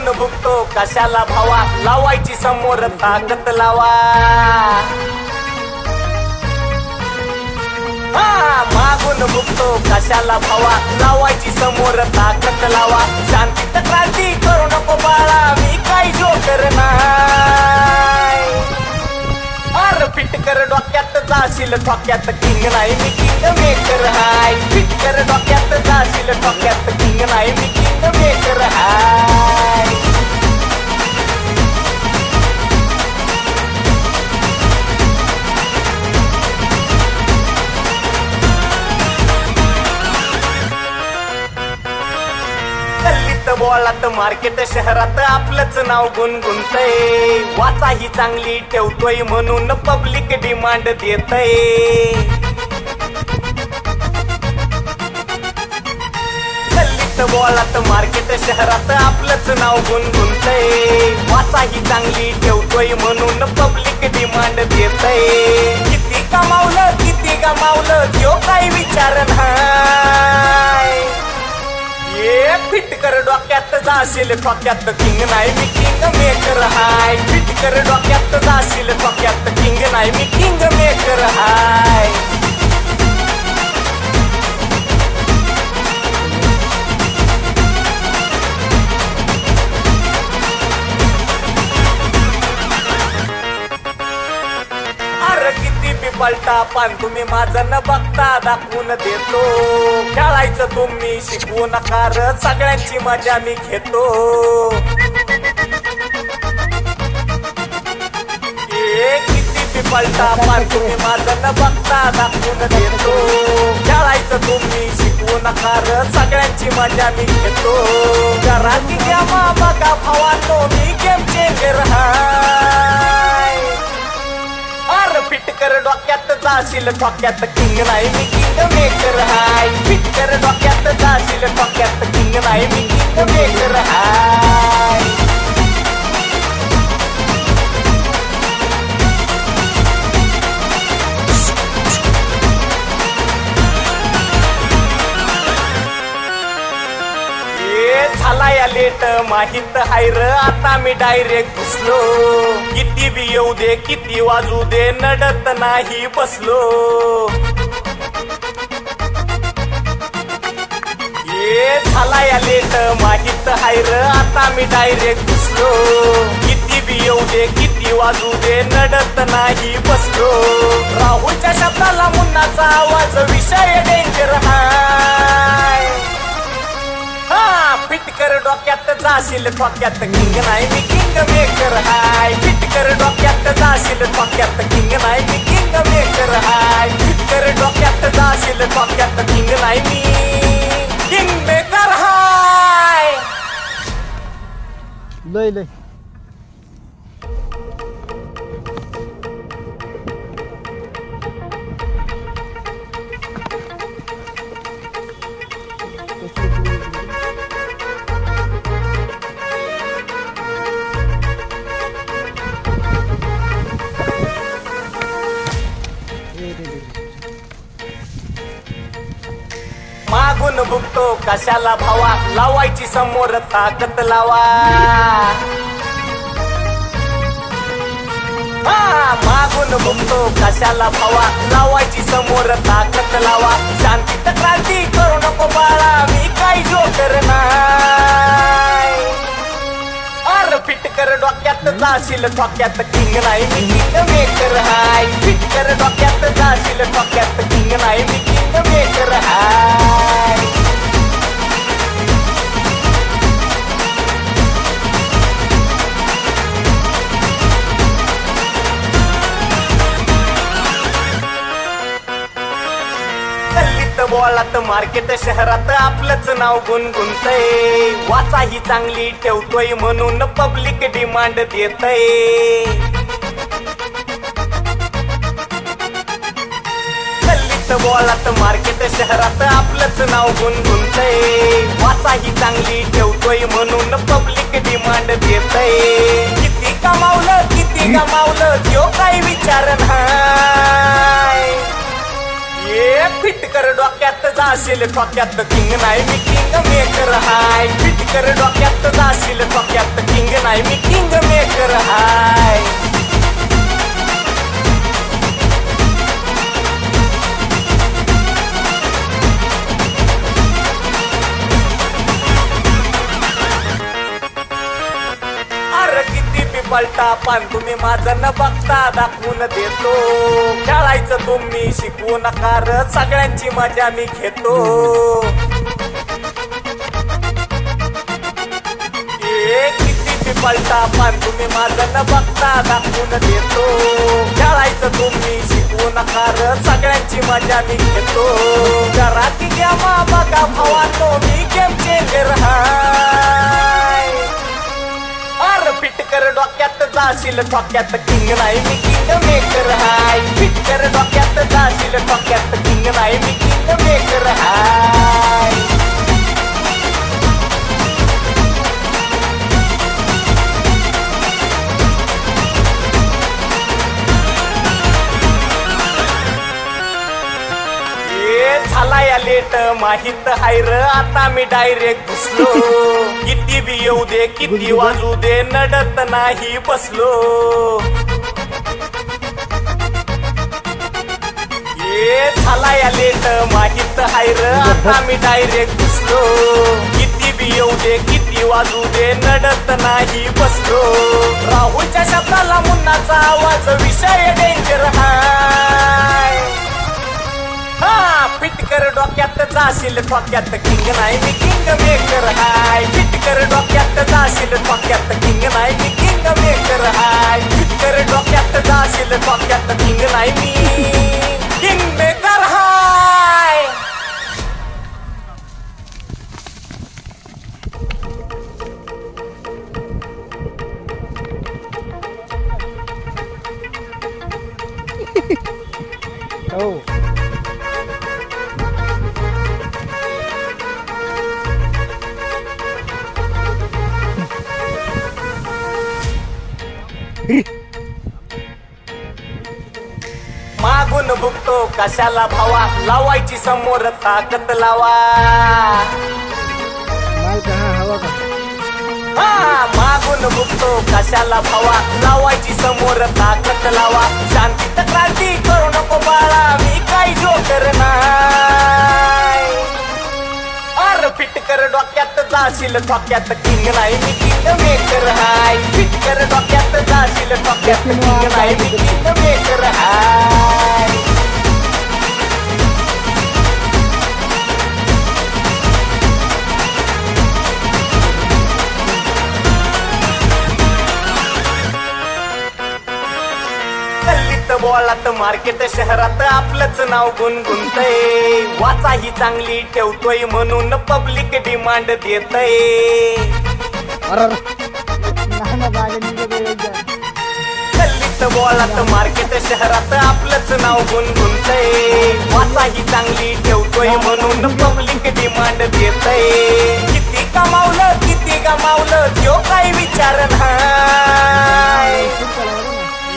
भुकतो कशाला भावा? लावायची समोर ताकद लावा. हा मागून भुगतो कशाला भावा? लावायची समोर ताकद लावा. शांतीत क्रांती करू नको बाळा मी काय जो नाही. अर फिट कर डोक्यात जाशील ठोक्यात किंग नाही मी किंग मेकर हाय. फिट कर डोक्यात जाशील ठोक्यात किंग नाही मी किंग हाय गल्लीत बोळात मार्केट शहरात आपलंच नाव गुणगुणतय. वाचा ही चांगली ठेवतोय म्हणून पब्लिक डिमांड देतय. गल्लीत मार्केट शहरात आपलंच नाव गुणगुणतय. वाचा ही चांगली ठेवतोय म्हणून पब्लिक डिमांड देतय. किती कमावलं किती गमावलं तो काही विचार ये फिट कर डोक्यात जाशील ठोक्यात किंग नाही मी किंग मेकर हाय. फिट कर डोक्यात जाशील ठोक्यात किंग नाही मी किंग मेकर हाय. किती पलटा पण तुम्ही माझं न बघता दाखवून देतो. खेळायचं तुम्ही शिकवू नका र सगळ्यांची मजा मी घेतो. किती पलटा पण तुम्ही माझं न बघता दाखवून देतो. खेळायचं तुम्ही शिकवू नका र सगळ्यांची मजा मी घेतो. घरात घ्या मा बघा भावांनो मी गेम चेंजर हाय कर डोक्यात जाशील ठोक्यात किंग नाही मी किंग मेकर हाय. फिट कर डोक्यात जाशील ठोक्यात किंग नाही मी किंग मेकर हाय. झाला या लेट माहीत हाय र आता मी डायरेक्ट घुसलो. किती बी येऊ दे किती वाजू दे नडत नाही बसलो. ए झाला या लेट माहीत हाय र आता मी डायरेक्ट घुसलो. किती बी येऊ दे किती वाजू दे नडत नाही बसलो. राहुलच्या शब्दाला मुन्नाचा आवाज विषय डेंजर डोक्यात जाशील ठोक्यात किंग नाही मी किंग मेकर हाय. फिट कर डोक्यात जाशील ठोक्यात किंग नाही मी किंग मेकर हाय. फिट कर डोक्यात जाशील ठोक्यात किंग नाही मी किंग मेकर हाय. लय लय. कशाला भावा? लावायची समोर ताकद लावा. मागून बघतो कशाला भावा? लावायची समोर ताकद लावा. शांतीत क्रांती करू नको बाळा मी काही जोकर नाही अर फिट कर डोक्यात जाशील ठोक्यात किंग नाही मी किंग मेकर हाय. फिट कर डोक्यात जाशील ठोक्यात किंग नाही मी किंग मेकर हाय. बोळात मार्केट शहरात आपलंच नाव गुणगुणतय. वाचा ही चांगली ठेवतोय म्हणून पब्लिक डिमांड देतय. गल्लीत बोळात मार्केट शहरात आपलंच नाव गुणगुणतय. वाचा ही चांगली ठेवतोय म्हणून पब्लिक डिमांड देतय. किती कमावलं किती गमावलं त्यो काही विचार फिट कर डोक्यात जाशील ठोक्यात किंग नाही मी किंग मेकर हाय. फिट कर डोक्यात जाशील ठोक्यात किंग नाही मी किंग मेकर हाय. पलटा पण तुम्ही माझं न बघता दाखवून देतो. खेळायचं तुम्ही शिकवू नका र सगळ्यांची मजा मी घेतो. किती पलटा पण तुम्ही माझं न बघता दाखवून देतो. खेळायचं तुम्ही शिकवू नका सगळ्यांची मजा मी घेतो. घरात घ्या मा बघा भावानो मी गेम चेंजर हाय कर डोक्यात जाशील थोक्यात किंग नाही मी किंग मेकर हाय. फिट कर डोक्यात जाशील थोक्यात किंग नाही मी किंग मेकर हाय. झाला या लेट माहीत हाय र आता मी डायरेक्ट घुसलो. किती बी येऊ दे किती वाजू दे नडत नाही बसलो. झाला या लेट माहीत हाय र आता मी डायरेक्ट घुसलो. किती बी येऊ दे किती वाजू दे नडत नाही बसलो. राहुलच्या शब्दाला मुन्नाचा आवाज विषय डेंजर हाय. हा! फिट कर डोक्यात जाशील ठोक्यात किंग नाही मी किंग मेकर हाय. फिट कर डोक्यात जाशील ठोक्यात किंग नाही मी किंग मेकर हाय. फिट कर डोक्यात जाशील ठोक्यात किंग नाही मी किंग मेकर हाय. हो. मागून भुकतो कशाला भावा लावायची समोर ताकद लावा. माल कहा हवा का? हा मागून भुकतो कशाला भावा लावायची समोर ताकद लावा. शांतीत क्रांती करू नको बाळा मी काही जोकर नाही अर फिट कर डोक्यात जाशील ठोक्यात किंग नाही मी किंग मेकर हाय मेकर हाय गल्लीत बोळात मार्केट शहरात आपलंच नाव गुणगुणतय. वाचा ही चांगली ठेवतोय म्हणून पब्लिक डिमांड देतय. अरे नाही मार्केट शहरात आपलंच नाव गुणगुणतय वाचा ही चांगली ठेवतोय म्हणून पब्लिक डिमांड देतय. किती कमावलं किती गमावलं तो काही विचार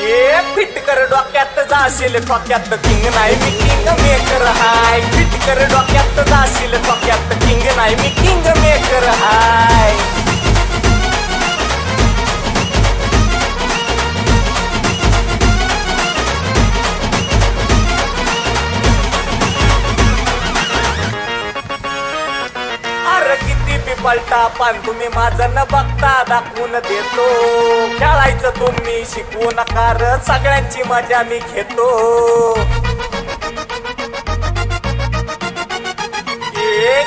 ये फिट कर डोक्यात जाशील ठोक्यात किंग नाही मी किंग मेकर हाय. फिट कर डोक्यात जाशील ठोक्यात किंग नाही मी किंग मेकर हाय. बी पण तुम्ही माझं न बघता दाखवून देतो. खेळायचं तुम्ही शिकवू नका र सगळ्यांची मजा मी घेतो.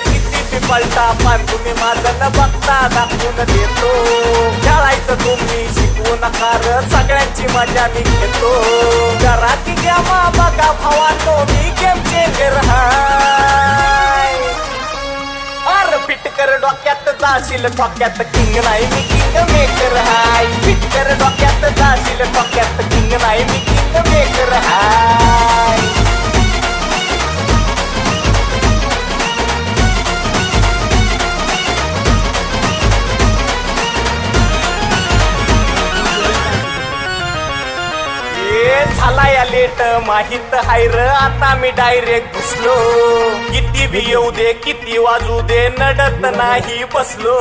किती पलटा पण तुम्ही माझं न बघता दाखवून देतो. खेळायचं तुम्ही शिकवू नका सगळ्यांची मजा मी घेतो. घरात घ्या मा बघा भावानो मी गेम चेंजर राहा डोक्यात जाशील ठोक्यात किंग नाही मी किंग मेकर हाय. फिट डोक्यात जाशील ठोक्यात किंग नाही मी किंग मेकर हाय. लेट माहीत हाय र आता मी डायरेक्ट घुसलो. किती भी येऊ दे किती वाजू दे नडत नाही बसलो.